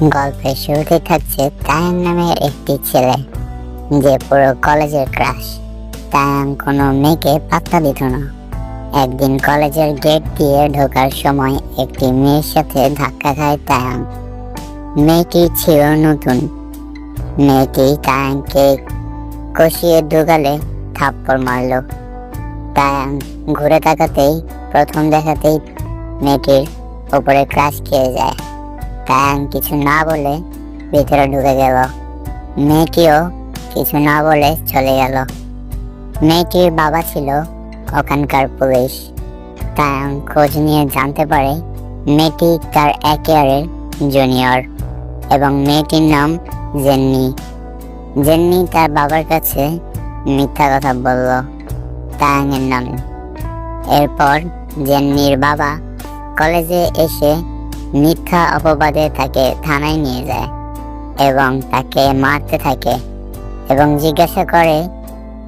গল্পের শুরুতে থাকছে তায়াং নামের একটি ছেলে, যে পুরো কলেজের ক্রাশ। তায়াং কোনো মেয়েকে পাত্তা দিত না। একদিন কলেজের গেট দিয়ে ঢোকার সময় একটি মেয়ের সাথে ধাক্কা খায় তায়াং মেয়েটি ছিল নতুন। মেয়েটি তায়াংকে কষিয়ে দুগালে থাপ্পড় মারল। তায়াং ঘুরে তাকাতেই প্রথম দেখাতেই মেয়েটির ওপরে ক্রাশ খেয়ে যায়। তায়াং কিছু না বলে ভিতরে ঢুকে গেল। মেয়েটিও কিছু না বলে চলে গেল। মেয়েটির বাবা ছিল ওখানকার পুলিশ। তায়াং খোঁজ নিয়ে জানতে পারে মেয়েটি তার এক জুনিয়র এবং মেয়েটির নাম জেন্নি। জেন্নি তার বাবার কাছে মিথ্যা কথা বলল। তায়াংয়ের নামে। এরপর জেন্নির বাবা কলেজে এসে মিথ্যা অপবাদে তাকে থানায় নিয়ে যায় এবং তাকে মারতে থাকে এবং জিজ্ঞাসা করে,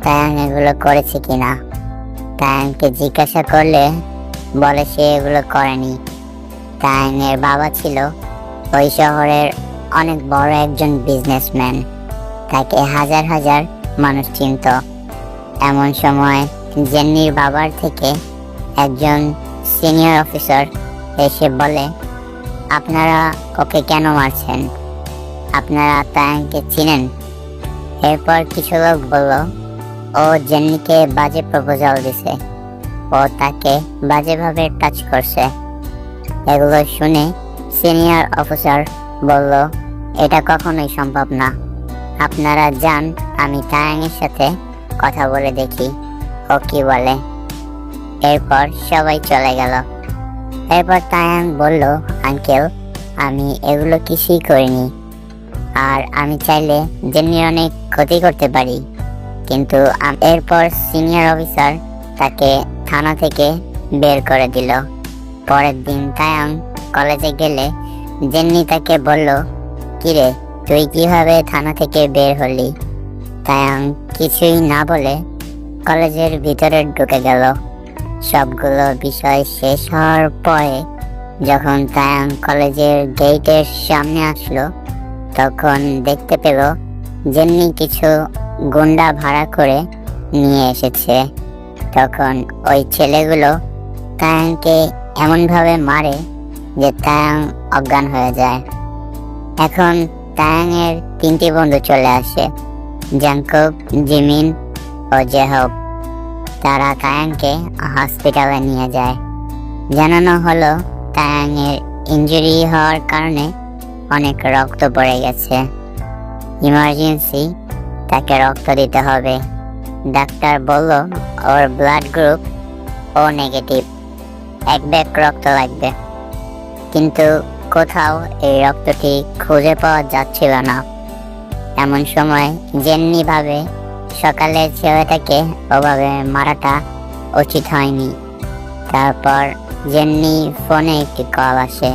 তায়াং এগুলো করেছে কিনা তায়াংকে জিজ্ঞাসা করলে বলে, সে এগুলো করেনি। তায়াংয়ের বাবা ছিল ওই শহরের অনেক বড় একজন বিজনেসম্যান তাকে হাজার হাজার মানুষ চিনত। এমন সময় জেন্নির বাবার থেকে একজন সিনিয়র অফিসার এসে বলে আপনারা ওকে কেন মারছেন? আপনারা তায়াংকে চিনেন? এরপর কিছু লোক বলল, ও জেন্নিকে বাজে প্রপোজাল দিছে। ও তাকে বাজেভাবে টাচ করছে। এগুলো শুনে সিনিয়র অফিসার বলল, এটা কখনোই সম্ভব না। আপনারা যান, আমি তায়াংয়ের সাথে কথা বলে দেখি, ও কি বলে। এরপর সবাই চলে গেল। এরপর তায়াং বলল আঙ্কেল, আমি এগুলো কিছুই করিনি। আর আমি চাইলে জেনির অনেক ক্ষতি করতে পারি। কিন্তু এরপর সিনিয়র অফিসার তাকে থানা থেকে বের করে দিল। পরের দিন তায়াং কলেজে গেলে জেন্নি তাকে বলল, কিরে, তুই কীভাবে থানা থেকে বের হলি? তায়াং কিছুই না বলে কলেজের ভিতরে ঢুকে গেল। সবগুলো বিষয় শেষ হওয়ার পরে যখন তায়াং কলেজের গেটের সামনে আসলো, তখন দেখতে পেল যেমনি কিছু গুন্ডা ভাড়া করে নিয়ে এসেছে। তখন ওই ছেলেগুলো তায়াংকে এমনভাবে মারে যে তায়াং অজ্ঞান হয়ে যায়। এখন তায়াংয়ের তিনটি বন্ধু চলে আসে জাংকুক জিমিন ও জেহব। তারা তায়াংকে হসপিটালে নিয়ে যায়। জানানো হলো তায়াংয়ের ইঞ্জুরি হওয়ার কারণে অনেক রক্ত পড়ে গেছে। ইমার্জেন্সি তাকে রক্ত দিতে হবে। ডাক্তার বলল ওর ব্লাড গ্রুপ ও নেগেটিভ এক ব্যাগ রক্ত লাগবে। কিন্তু কোথাও এই রক্তটি খুঁজে পাওয়া যাচ্ছিল না। এমন সময় জেন্নি ভাবে সকালে ছেলেটাকে ওভাবে মারাটা উচিত হয়নি, তারপর জেন্নি ফোনে একটি কল আসে,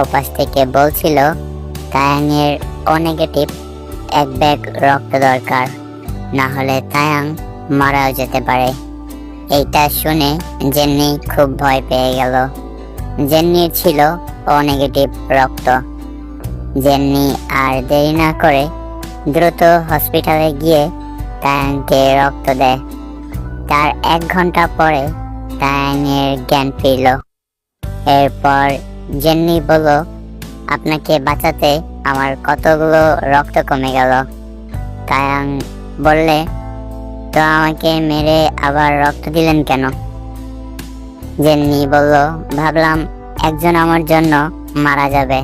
ওপাশ থেকে বলছিল, তায়াংয়ের ও নেগেটিভ এক ব্যাগ রক্ত দরকার, না হলে তায়াং মারাও যেতে পারে। এইটা শুনে জেন্নি খুব ভয় পেয়ে গেল। জেন্নির ছিল ও নেগেটিভ রক্ত। জেন্নি আর দেরি না করে দ্রুত হসপিটালে গিয়ে তায়াংকে রক্ত দেয়। তার এক ঘণ্টা পরে তায়াংয়ের জ্ঞান ফিরল এরপর জেন্নি বলল, আপনাকে বাঁচাতে আমার কতগুলো রক্ত কমে গেল। তায়াং বললে, তো আমাকে মেরে আবার রক্ত দিলেন কেন? জেন্নি বলল, ভাবলাম একজন আমার জন্য মারা যাবে,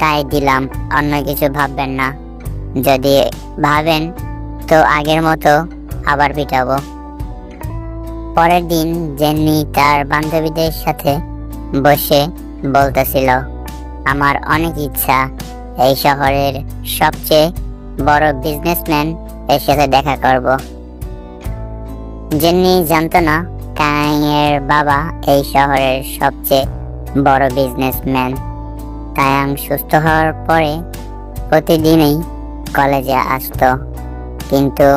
তাই দিলাম, অন্য কিছু ভাববেন না। যদি ভাবেন, তো আগের মতো আবার পিটাবো। পরের দিন জেন্নি তার বান্ধবীদের সাথে বসে বলতেছিল, আমার অনেক ইচ্ছা এই শহরের সবচেয়ে বড় বিজনেসম্যান এর সাথে দেখা করব। জেন্নি জানতো না ট্যাং এর বাবা এই শহরের সবচেয়ে বড় বিজনেসম্যান তায়াং সুস্থ হওয়ার পরে প্রতিদিনই কলেজে আসতো। কিন্তু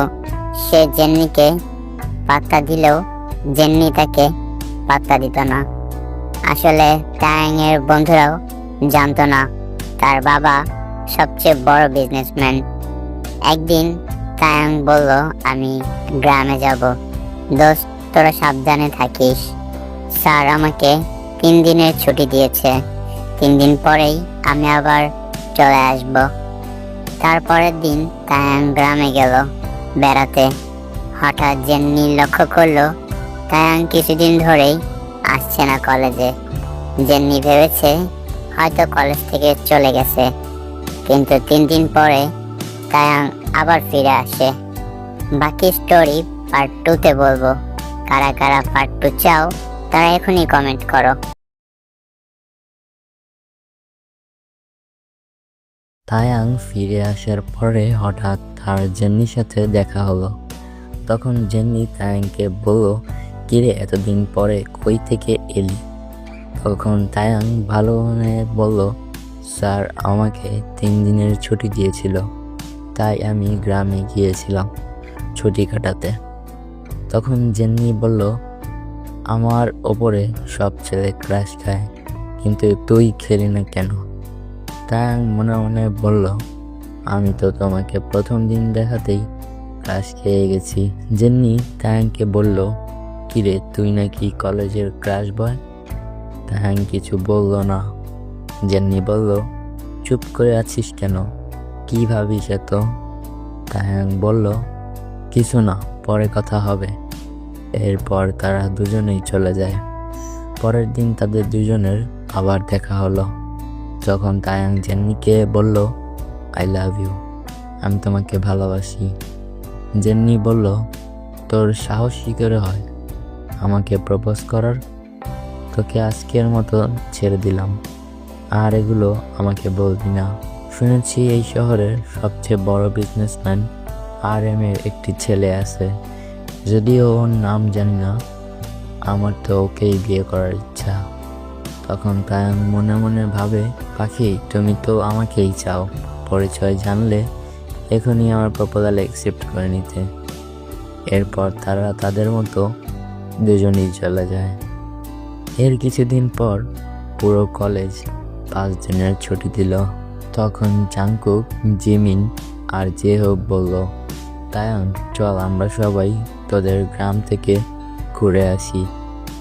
সে জেন্নিকে পাত্তা দিলেও জেন্নি তাকে পাত্তা দিত না। আসলে ট্যাং এর বন্ধুরাও জানতো না, তার বাবা সবচেয়ে বড় বিজনেসম্যান একদিন তায়াং বলল, আমি গ্রামে যাব। দোস্ত, তোরা সাবধানে থাকিস। স্যার আমাকে তিন দিনের ছুটি দিয়েছে। তিন দিন পরেই আমি আবার চলে আসব। তারপরের দিন তায়াং গ্রামে গেল বেড়াতে। হঠাৎ জেন্নি লক্ষ্য করল তায়াং কিছুদিন ধরেই আসছে না কলেজে। জেন্নি ভেবেছে, হয়তো কলেজ থেকে চলে গেছে। কিন্তু তিন দিন পরে তায়াং আবার ফিরে আসে। বাকি স্টোরি পার্ট টুতে বলব। কারা কারা পার্ট টু চাও, তারা এখনই কমেন্ট করো। তায়াং ফিরে আসার পরে হঠাৎ তার জেন্নির সাথে দেখা হলো। তখন জেন্নি তায়াংকে বলল কিরে, এতদিন পরে কই থেকে এলি? তখন তায়াং ভালো মনে বলল, স্যার, আমাকে তিন দিনের ছুটি দিয়েছিল। তাই আমি গ্রামে গিয়েছিলাম ছুটি কাটাতে। তখন জেন্নি বলল, আমার ওপরে সব ছেলে ক্রাশ খায়, কিন্তু তুই খেলি না কেন? তায়াং মনে মনে বলল, আমি তো তোমাকে প্রথম দিন দেখাতেই ক্রাশ খেয়ে গেছি। জেন্নি তায়াংকে বলল কিরে তুই নাকি কলেজের ক্রাশ বয় তায়াং কিছু বলল না। জেন্নি বলল, চুপ করে আছিস কেন? কি ভাবিস এত? তায়াং বলল, কিছু না, পরে কথা হবে। এরপর তারা দুজনেই চলে যায়। পরের দিন তাদের দুজনের আবার দেখা হলো। যখন তায়াং জেন্নিকে বলল আই লাভ ইউ আমি তোমাকে ভালোবাসি। জেন্নি বলল, তোর সাহস করে হয়। আমাকে প্রপোজ করার? তোকে আজকের মতো ছেড়ে দিলাম। আর এগুলো আমাকে বলবি না। শুনেছি এই শহরের সবচেয়ে বড় বিজনেসম্যান আর এম এর একটি ছেলে আছে। যদিও ওর নাম জানি না। আমার তো ওকেই বিয়ে করার ইচ্ছা। তখন তায়াং মনে মনে ভাবে, পাখি, তুমি তো আমাকেই চাও। পরিচয় জানলে এখনই আমার প্রপোজাল অ্যাকসেপ্ট করে নিতে। এরপর তারা তাদের মতো দুজনেই চলে যায়। এর কিছুদিন পর পুরো কলেজ পাঁচ দিনের ছুটি দিল। তখন জাংকুক, জিমিন আর যে হোক বলল তায়াং চল আমরা সবাই তোদের গ্রাম থেকে ঘুরে আসি।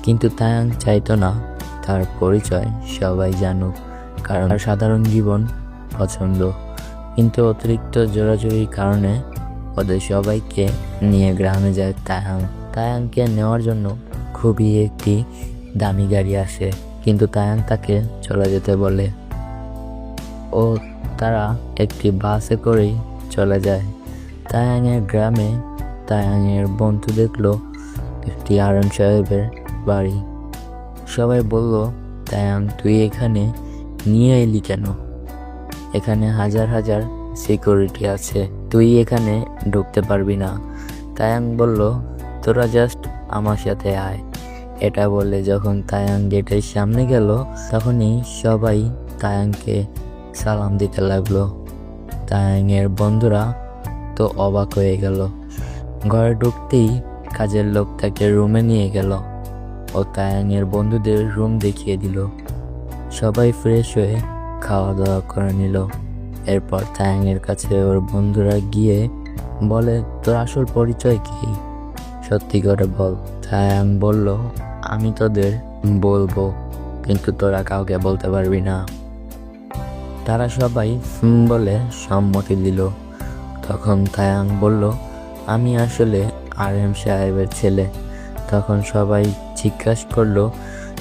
কিন্তু তায়াং চাইতো না তার পরিচয় সবাই জানুক, কারণ তার সাধারণ জীবন পছন্দ কিন্তু অতিরিক্ত জোরাজুরির কারণে ওদের সবাইকে নিয়ে গ্রামে যায় তায়াং তায়াংকে নেওয়ার জন্য খুবই একটি দামি গাড়ি আসে। কিন্তু তায়াং তাকে চলে যেতে বলে। ও তারা একটি বাসে করেই চলে যায়। তায়াংয়ের গ্রামে তায়াংয়ের বন্ধু দেখল একটি আরন সাহেবের বাড়ি। সবাই বলল, তায়াং, তুই এখানে নিয়ে এলি কেন? এখানে হাজার হাজার সিকিউরিটি আছে। তুই এখানে ঢুকতে পারবি না। তায়াং বলল তোরা জাস্ট আমার সাথে আয়। এটা বলে যখন তায়াং গেটের সামনে গেল, তখনই সবাই তায়াংকে সালাম দিতে লাগল। তায়াংয়ের বন্ধুরা তো অবাক হয়ে গেল। ঘরে ঢুকতেই কাজের লোক তাকে রুমে নিয়ে গেল ও তায়াংয়ের বন্ধুদের রুম দেখিয়ে দিল। সবাই ফ্রেশ হয়ে খাওয়া দাওয়া করে নিল। এরপর তায়াংয়ের কাছে ওর বন্ধুরা গিয়ে বলে, তোর আসল পরিচয় কি? সত্যি করে বল। তায়াং বলল, আমি তোদের বলব, কিন্তু তোরা কাউকে বলতে পারবি না। তারা সবাই বলে সম্মতি দিল। তখন থায়াং বলল, আমি আসলে আর এম সাহেবের ছেলে। তখন সবাই জিজ্ঞাসা করল,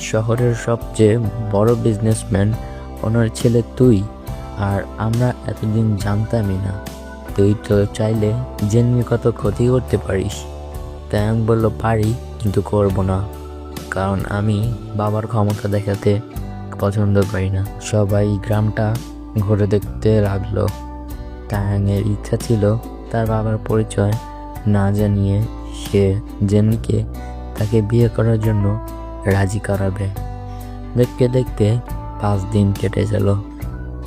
শহরের সবচেয়ে বড় বিজনেসম্যান ওনার ছেলে তুই? আর আমরা এতদিন জানতামই না। তুই তো চাইলে জেনমি কত ক্ষতি করতে পারিস। তায়াং বলল, পারি, কিন্তু করব না। কারণ আমি বাবার ক্ষমতা দেখাতে পছন্দ করি না। সবাই গ্রামটা ঘুরে দেখতে লাগল। তায়াংয়ের ইচ্ছা ছিল তার বাবার পরিচয় না জানিয়ে সে জেনকে তাকে বিয়ে করার জন্য রাজি করাবে। দেখতে দেখতে পাঁচ দিন কেটে গেল।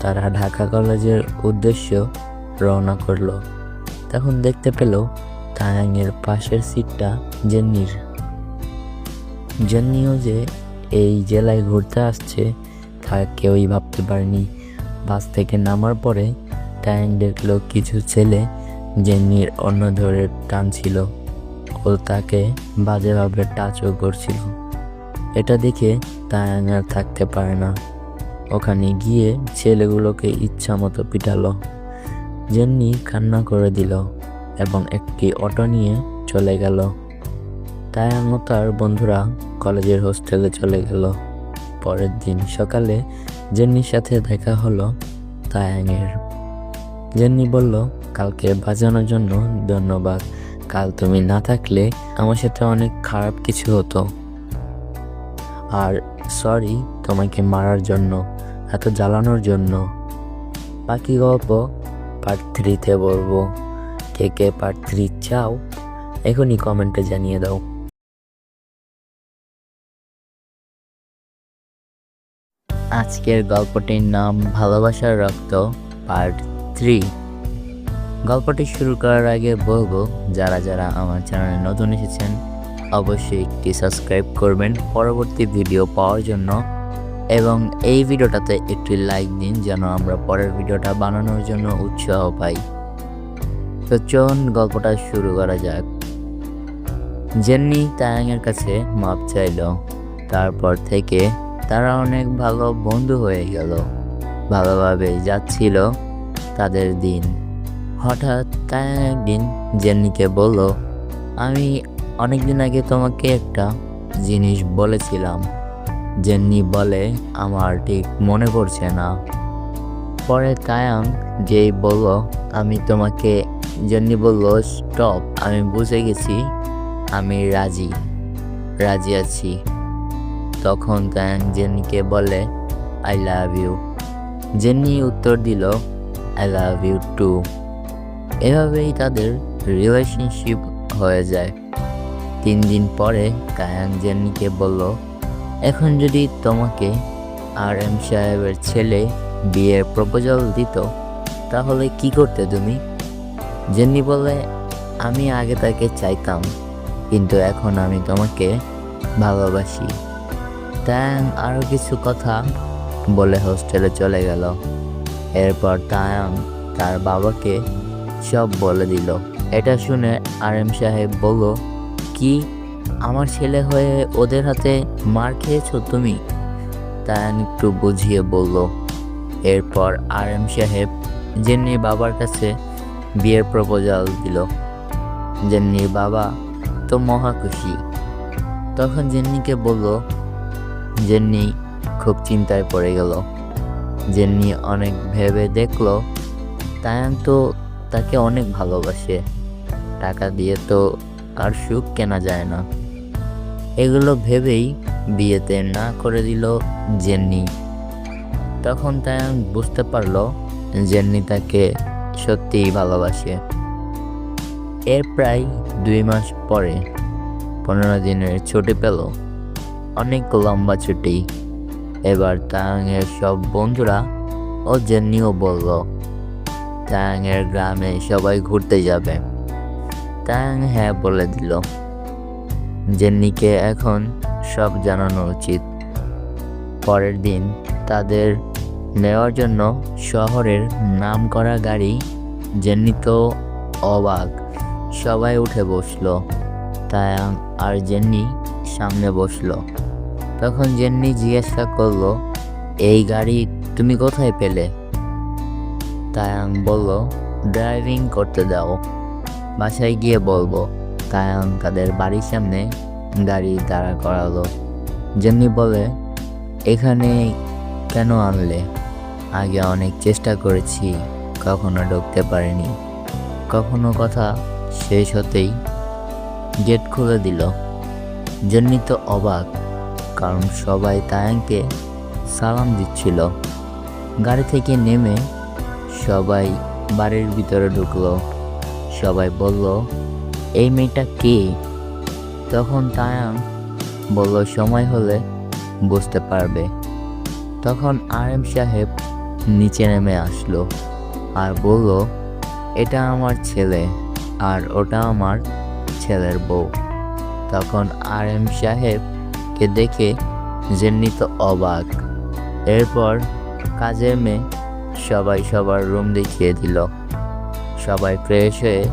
তারা ঢাকা কলেজের উদ্দেশ্য রওনা করল। তখন দেখতে পেল তায়াংয়ের পাশের সিটটা জেন্নির। জেন্নিও যে এই জেলায় ঘুরতে আসছে, তা কেউই ভাবতে পারেনি। বাস থেকে নামার পরে টাইম দেখল কিছু ছেলে জেন্নির অন্য ধরে টানছিল ও তাকে বাজেভাবে টাচও করছিল। এটা দেখে তায়াং আর থাকতে পারে না। ওখানে গিয়ে ছেলেগুলোকে ইচ্ছা মতো পিটালো। জেন্নি কান্না করে দিল। এবং একটি অটো নিয়ে চলে গেল। তায়াং তার বন্ধুরা কলেজের হোস্টেলে চলে গেল। পরের দিন সকালে জেন্নির সাথে দেখা হলো তায়াংয়ের। জেন্নি বলল, কালকে বাজানোর জন্য ধন্যবাদ। কাল তুমি না থাকলে আমার সাথে অনেক খারাপ কিছু হতো। আর সরি তোমাকে মারার জন্য, এত জ্বালানোর জন্য। বাকি গল্প পার্ট থ্রিতে বলব। কে কে পার্ট থ্রি চাও, এখনই কমেন্টে জানিয়ে দাও। আজকের গল্পটির নাম ভালোবাসার রক্ত পার্ট থ্রি গল্পটি শুরু করার আগে বলব, যারা যারা আমার চ্যানেলে নতুন এসেছেন, অবশ্যই একটি সাবস্ক্রাইব করবেন পরবর্তী ভিডিও পাওয়ার জন্য। এবং এই ভিডিওটাতে একটি লাইক দিন, যেন আমরা পরের ভিডিওটা বানানোর জন্য উৎসাহ পাই। তো চলুন গল্পটা শুরু করা যাক। জেন্নি তায়াংয়ের কাছে মাপ চাইল। তারপর থেকে তারা অনেক ভালো বন্ধু হয়ে গেল। ভালোভাবে যাচ্ছিল তাদের দিন। হঠাৎ তায়াং একদিন জেন্নিকে বলল, আমি অনেক দিন আগে তোমাকে একটা জিনিস বলেছিলাম। জেন্নি বলে, আমার ঠিক মনে পড়ছে না। পরে তায়াং যেই বলল, আমি তোমাকে জেন্নি বলল, স্টপ, আমি বুঝে গেছি, আমি রাজি রাজি আছি। তখন তায়াং জেন্নিকে বলে আই লাভ ইউ জেন্নি উত্তর দিল আই লাভ ইউ টু এভাবেই তাদের রিলেশনশিপ হয়ে যায়। তিন দিন পরে কায়াং জেন্নিকে বলল, এখন যদি তোমাকে আর এম সাহেবের ছেলে বিয়ের প্রপোজাল দিত, তাহলে কি করতে তুমি? জেন্নি বলে আমি আগে তাকে চাইতাম, কিন্তু এখন আমি তোমাকে ভালোবাসি। তায়াং আরও কিছু কথা বলে হোস্টেলে চলে গেল। এরপর তায়াং তার বাবাকে সব বলে দিল। এটা শুনে আর এম সাহেব বলল, কি, আমার ছেলে হয়ে ওদের হাতে মার খেয়েছো তুমি? তায়ান একটু বুঝিয়ে বলল। এরপর আর এম সাহেব জেন্নির বাবার কাছে বিয়ের প্রপোজাল দিল। জেন্নির বাবা তো মহা খুশি। তখন জেন্নিকে বলল, জেন্নি খুব চিন্তায় পড়ে গেল। জেন্নি অনেক ভেবে দেখল, তায়ান তো তাকে অনেক ভালোবাসে। টাকা দিয়ে তো আর সুখ কেনা যায় না। এগুলো ভেবেই বিয়েতে না করে দিল জেন্নি। তখন তায়ান বুঝতে পারল, জেন্নি তাকে সত্যিই ভালোবাসে। এর প্রায় দুই মাস পরে পনেরো দিনের ছুটি পেল। অনেক লম্বা ছুটি। এবার তায়াংয়ের সব বন্ধুরা ও জেন্নিও বলল তায়াংয়ের গ্রামে সবাই ঘুরতে যাবে। তায়াং হ্যাঁ বলে দিল। জেন্নিকে এখন সব জানানো উচিত। পরের দিন তাদের নেওয়ার জন্য শহরের নাম করা গাড়ি জেন্নি তো অবাক। সবাই উঠে বসল। তায়াং আর জেন্নি সামনে বসল। তখন জেন্নি জিজ্ঞাসা করল, এই গাড়ি তুমি কোথায় পেলে? তায়াং বলল, ড্রাইভিং করতে দাও। বাসায় গিয়ে বলব। তায়াং তাদের বাড়ির সামনে গাড়ি দাঁড়া করালো। জেন্নি বলে, এখানে কেন আনলে? আগে অনেক চেষ্টা করেছি, কখনো ঢুকতে পারিনি। কখনো কথা শেষ হতেই গেট খুলে দিল। জেন্নি তো অবাক, কারণ সবাই তায়াংকে সালাম দিচ্ছিল। গাড়ি থেকে নেমে সবাই বাড়ির ভিতরে ঢুকলো। সবাই বলল, এই মেয়েটা কে? তখন তায়াং বলল, সময় হলে বুঝতে পারবে। তখন আর এম সাহেব নিচে নেমে আসলো আর বলল, এটা আমার ছেলে আর ওটা আমার ছেলের বউ। তখন আর এম সাহেবকে দেখে জেন্নি তো অবাক। এরপর কাজের মেয়ে সবাই সবার রুম দেখিয়ে দিল। সবাই ফ্রেশ হয়ে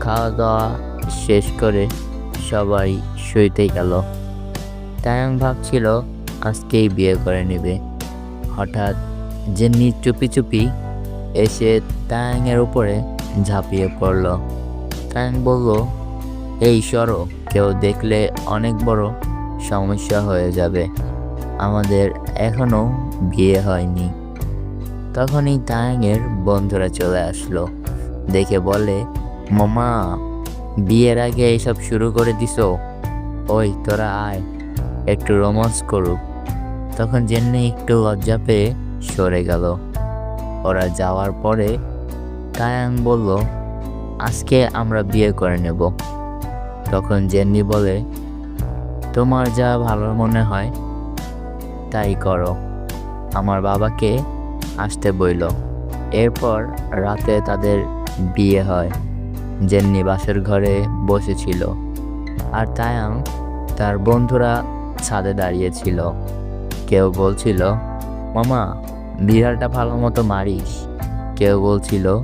খাওয়া দাওয়া শেষ করে সবাই শুইতে গেল। তায়াং ভাবছিল, আজকেই বিয়ে করে নেবে। হঠাৎ জেন্নি চুপি চুপি এসে তায়াংয়ের উপরে ঝাঁপিয়ে পড়ল। তায়াং বলল, এই সরো, কেউ দেখলে অনেক বড় সমস্যা হয়ে যাবে। আমাদের এখনও বিয়ে হয়নি। তখনই তায়াংয়ের বন্ধুরা চলে আসলো। দেখে বলে, মামা, বিয়ের আগে এইসব শুরু করে দিছো? ওই, তোরা আয়, একটু রোমান্স করুক। তখন জেন্নি একটু লজ্জা পেয়ে সরে গেল। ওরা যাওয়ার পরে তায়াং বলল, আজকে আমরা বিয়ে করে নেব। তখন জেন্নি বলে, তোমার যা ভালো মনে হয়, তাই করো। আমার বাবাকে আসতে বইল। এরপর রাতে তাদের বিয়ে হয়। জেন্নি বাসের ঘরে বসেছিল। আর তায়াং তার বন্ধুরা ছাদে দাঁড়িয়েছিল কেউ বলছিল, মামা বিড়ালটা ভালো মতো মারিস। কেউ বলছিল,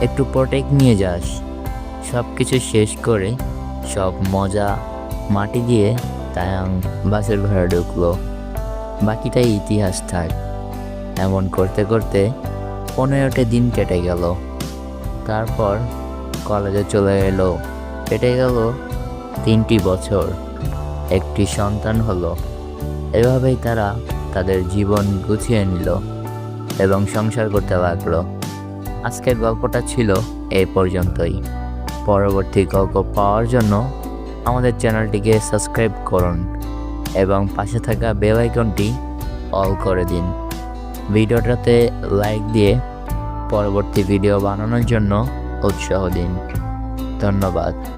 একটু প্রোটেক্ট নিয়ে যাস। সব কিছু শেষ করে সব মজা মাটি দিয়ে তায়াং বাসের ঘরে ঢুকলো। বাকিটাই ইতিহাস থাক। এমন করতে করতে পনেরোটা দিন কেটে গেল। তারপর কলেজে চলে এলো। কেটে গেল তিনটি বছর। একটি সন্তান হলো। এভাবেই তারা তাদের জীবন গুছিয়ে নিল। এবং সংসার করতে লাগল। আজকের গল্পটা ছিল এই পর্যন্তই। পরবর্তী গল্প পাওয়ার জন্য আমাদের চ্যানেলটিকে সাবস্ক্রাইব করুন এবং পাশে থাকা বেল আইকনটি অল করে দিন। ভিডিওটাতে লাইক দিয়ে পরবর্তী ভিডিও বানানোর জন্য উৎসাহ দিন। ধন্যবাদ।